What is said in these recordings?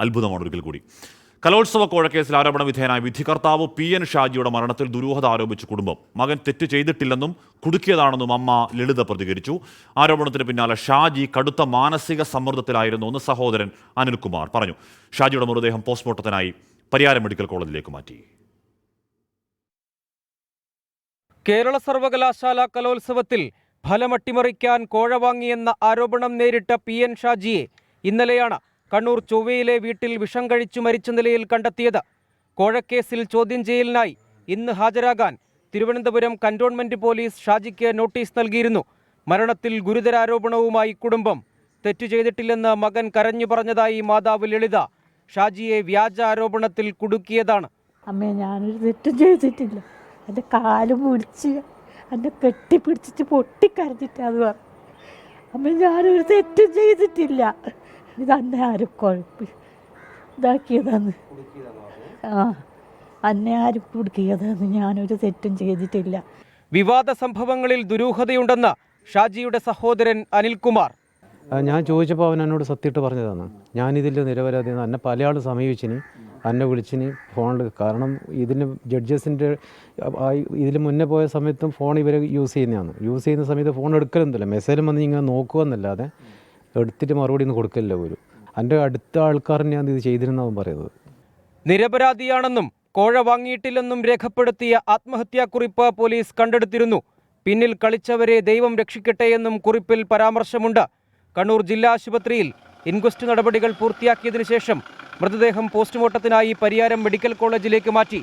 അത്ഭുതമാണ് ഒരിക്കൽ കൂടി. കലോത്സവ കോഴക്കേസിൽ ആരോപണ വിധേയനായ വിധികർത്താവ് പി എൻ ഷാജിയുടെ മരണത്തിൽ ദുരൂഹത ആരോപിച്ച് കുടുംബം. മകൻ തെറ്റ് ചെയ്തിട്ടില്ലെന്നും കുടുക്കിയതാണെന്നും അമ്മ ലളിത പ്രതികരിച്ചു. ആരോപണത്തിന് പിന്നാലെ ഷാജി കടുത്ത മാനസിക സമ്മർദ്ദത്തിലായിരുന്നു എന്ന് സഹോദരൻ അനിൽകുമാർ പറഞ്ഞു. ഷാജിയുടെ മൃതദേഹം പോസ്റ്റ്മോർട്ടത്തിനായി പരിയാരം മെഡിക്കൽ കോളേജിലേക്ക് മാറ്റി. കേരള സർവകലാശാല കലോത്സവത്തിൽ ഫലമട്ടിമറിക്കാൻ കോഴ വാങ്ങിയെന്ന ആരോപണം നേരിട്ട പി എൻ ഷാജിയെ ഇന്നലെയാണ് കണ്ണൂർ ചൊവ്വയിലെ വീട്ടിൽ വിഷം കഴിച്ചു മരിച്ച നിലയിൽ കണ്ടെത്തിയത്. കോഴക്കേസിൽ ചോദ്യം ചെയ്യലിനായി ഇന്ന് ഹാജരാകാൻ തിരുവനന്തപുരം കന്റോൺമെന്റ് പോലീസ് ഷാജിക്ക് നോട്ടീസ് നൽകിയിരുന്നു. മരണത്തിൽ ഗുരുതരാരോപണവുമായി കുടുംബം തെറ്റു ചെയ്തിട്ടില്ലെന്ന് മകൻ കരഞ്ഞു പറഞ്ഞതായി മാതാവ് ലളിത. ഷാജിയെ വ്യാജ ആരോപണത്തിൽ കുടുക്കിയതാണ്. അമ്മേ ഞാനൊരു തെറ്റും ചെയ്തിട്ടില്ല. എന്റെ കാൽ മുടിച്ച് എന്റെ കെട്ടിപ്പിടിച്ചിട്ട് പൊട്ടിക്കരഞ്ഞിട്ട് അത് പറഞ്ഞു. അമ്മ ഞാനൊരു തെറ്റും ചെയ്തിട്ടില്ല. ഇതന്നെ ആരും കുഴപ്പം ഇതാക്കിയതാണ് ആ അന്നെ ആരും കുടുക്കിയതാണ് ഞാനൊരു തെറ്റും ചെയ്തിട്ടില്ല. വിവാദ സംഭവങ്ങളിൽ ദുരൂഹതയുണ്ടെന്ന് ഷാജിയുടെ സഹോദരൻ അനിൽകുമാർ. ഞാൻ ചോദിച്ചപ്പോൾ അവൻ എന്നോട് സത്യമായിട്ട് പറഞ്ഞതാണ്. ഞാനിതിൽ നിരപരാധി എന്നെ പലയാൾ സമീപിച്ചിന് എന്നെ വിളിച്ചിന് ഫോണിൽ കാരണം ഇതിന് ജഡ്ജസിന്റെ ഇതിൽ മുന്നേ പോയ സമയത്തും ഫോൺ ഇവർ യൂസ് ചെയ്യുന്നതാണ്. യൂസ് ചെയ്യുന്ന സമയത്ത് ഫോൺ എടുക്കലൊന്നുമില്ല. മെസ്സേജും വന്ന് ഇങ്ങനെ നോക്കുക എടുത്തിട്ട് മറുപടി ഒന്നും കൊടുക്കില്ല പോലും എന്റെ അടുത്ത ആൾക്കാർ ഞാൻ ഇത് ചെയ്തിരുന്നവൻ പറയുന്നത്. നിരപരാധിയാണെന്നും കോഴ വാങ്ങിയിട്ടില്ലെന്നും രേഖപ്പെടുത്തിയ ആത്മഹത്യാക്കുറിപ്പ് പോലീസ് കണ്ടെടുത്തിരുന്നു. പിന്നിൽ കളിച്ചവരെ ദൈവം രക്ഷിക്കട്ടെ എന്നും കുറിപ്പിൽ പരാമർശമുണ്ട്. കണ്ണൂർ ജില്ലാ ആശുപത്രിയിൽ ഇൻക്വസ്റ്റ് നടപടികൾ പൂർത്തിയാക്കിയതിനു ശേഷം മൃതദേഹം പോസ്റ്റ്മോർട്ടത്തിനായി പരിയാരം മെഡിക്കൽ കോളേജിലേക്ക് മാറ്റി.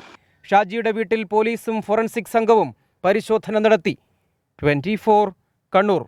ഷാജിയുടെ വീട്ടിൽ പോലീസും ഫോറൻസിക് സംഘവും പരിശോധന നടത്തി. ട്വന്റി കണ്ണൂർ.